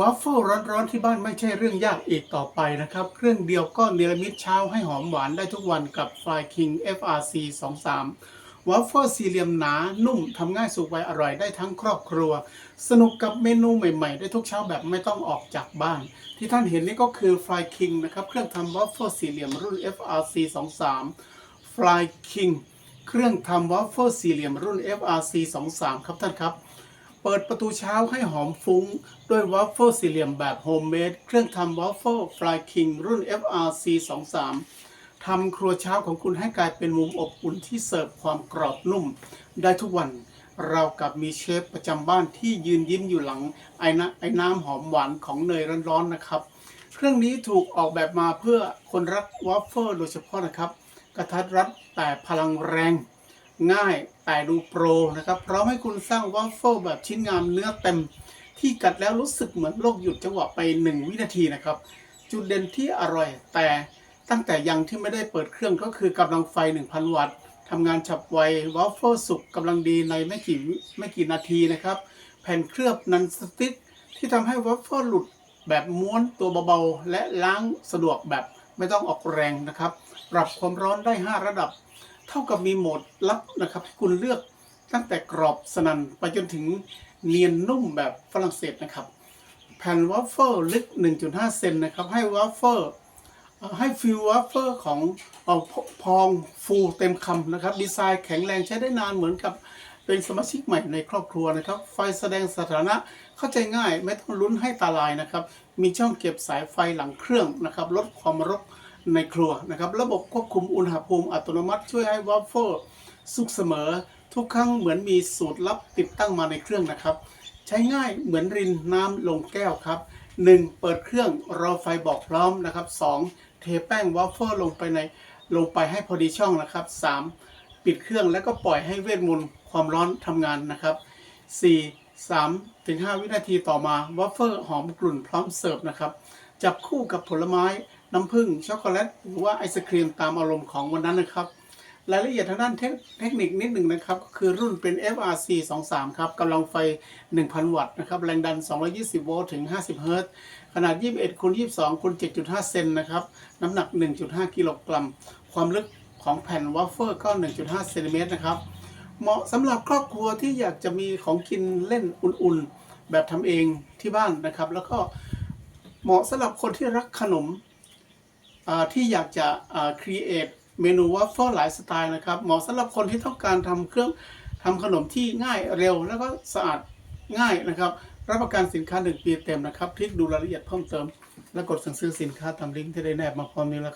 วัฟเฟิลร้อนๆที่บ้านไม่ใช่เรื่องยากอีกต่อไปนะครับ เครื่องเดียวก็เนรมิตเช้าให้หอมหวานได้ทุกวันกับ Fly King FRC 23วัฟเฟิลสี่เหลี่ยมหนา นุ่มทำง่ายสุกไวอร่อยได้ทั้งครอบครัว สนุกกับเมนูใหม่ๆ ได้ทุกเช้าแบบไม่ต้องออกจากบ้าน ที่ท่านเห็นนี่ก็คือ Fly King นะครับ เครื่องทำวัฟเฟิลสี่เหลี่ยมรุ่น FRC 23 Fly King เครื่องทำวัฟเฟิลสี่เหลี่ยมรุ่น FRC 23 ครับท่านครับ เปิดประตูเช้าให้หอมฟุ้ง ด้วยวัฟเฟิลสี่เหลี่ยมแบบโฮมเมดเครื่องทำวัฟเฟิล Fly King รุ่น FRC 23ทำครัวเช้าของคุณให้กลายเป็นมุมอบอุ่นที่เสิร์ฟความกรอบนุ่ม ได้ทุกวันเรากับมีเชฟประจำบ้านที่ยืนยิ้มอยู่หลังไอ้นะไอ้น้ำหอมหวานของเนยร้อนๆนะครับ เครื่องนี้ถูกออกแบบมาเพื่อคนรักวัฟเฟิลโดยเฉพาะนะครับ กระทัดรัดแต่พลังแรง ง่ายแต่ดูโปรนะครับพร้อมให้คุณสร้างวัฟเฟิลแบบชิ้นงามเนื้อเต็ม ที่กัดแล้วรู้สึกเหมือนโลกหยุดจังหวะไป 1 วินาทีนะครับ จุดเด่นที่อร่อย แต่ตั้งแต่ยังที่ไม่ได้เปิดเครื่องก็คือกำลังไฟ 1,000 วัตต์ทำงานฉับไววัฟเฟิลสุกกำลังดีในไม่กี่ไม่กี่นาทีนะครับ แผ่นเคลือบนันสติ๊กที่ทำให้วัฟเฟิลหลุดแบบม้วนตัวเบาๆ และล้างสะดวกแบบไม่ต้องออกแรงนะครับ ปรับความร้อนได้ 5 ระดับ เท่ากับมีโหมดลับนะครับให้คุณเลือกตั้งแต่กรอบสนันไปจนถึงเนียนนุ่มแบบฝรั่งเศสนะครับ แผ่นวัฟเฟิลลึก 1.5 เซนนะครับ ให้วัฟเฟิลเอ่อให้ฟิลวัฟเฟิลของอพองฟูเต็มคำนะครับ ดีไซน์แข็งแรงใช้ได้นานเหมือนกับเป็นสมาชิกใหม่ในครอบครัวนะครับ ไฟแสดงสถานะเข้าใจง่าย ไม่ต้องลุ้นให้ตาลายนะครับ มีช่องเก็บสายไฟหลังเครื่องนะครับ ลดความรก ในครัวนะครับ ระบบควบคุมอุณหภูมิอัตโนมัติช่วยให้วัฟเฟิลสุกเสมอ ทุกครั้งเหมือนมีสูตรลับติดตั้งมาในเครื่องนะครับ ใช้ง่ายเหมือนรินน้ำลงแก้วครับ 1. เปิดเครื่องรอไฟบอกพร้อมนะครับ 2. เทแป้งวัฟเฟิลลงไปในลงไปให้พอดีช่องนะครับ 3. ปิดเครื่องแล้วก็ปล่อยให้เวทมนต์ความร้อนทำงานนะครับ 4. 3ถึง5วินาทีต่อมาวัฟเฟิลหอมกลุ่นพร้อมเสิร์ฟนะครับ จับคู่กับผลไม้ น้ำผึ้งช็อกโกแลตหรือว่าไอศครีมตามอารมณ์ของวันนั้นนะครับ รายละเอียดทางด้านเทคเทคนิคนิดหนึ่งนะครับก็คือรุ่นเป็น FRC 23ครับกำลังไฟ 1,000 วัตต์นะครับ แรงดัน 220 โวลต์ถึง 50 เฮิรตซ์ขนาด 21คูณ22คูณ7.5 เซนนะครับ น้ำหนัก 1.5 กิโลกรัม ความลึกของแผ่นวัฟเฟิลก็ 1.5 เซนติเมตรนะครับ เหมาะสำหรับครอบครัวที่อยากจะมีของกินเล่นอุ่นๆ แบบทำเองที่บ้านนะครับ แล้วก็เหมาะสำหรับคนที่รักขนม ที่อยากจะอ่า create เมนูวัฟเฟิลหลายสไตล์นะครับเหมาะสำหรับคนที่ต้องการทำเครื่องทำขนมที่ง่ายเร็ว แล้วก็สะอาดง่ายนะครับ รับประกันสินค้า 1 ปีเต็มนะครับ คลิกดูรายละเอียดเพิ่มเติม และกดสั่งซื้อสินค้าตามลิงก์ที่ได้แนบมาพร้อมนี้แล้วครับ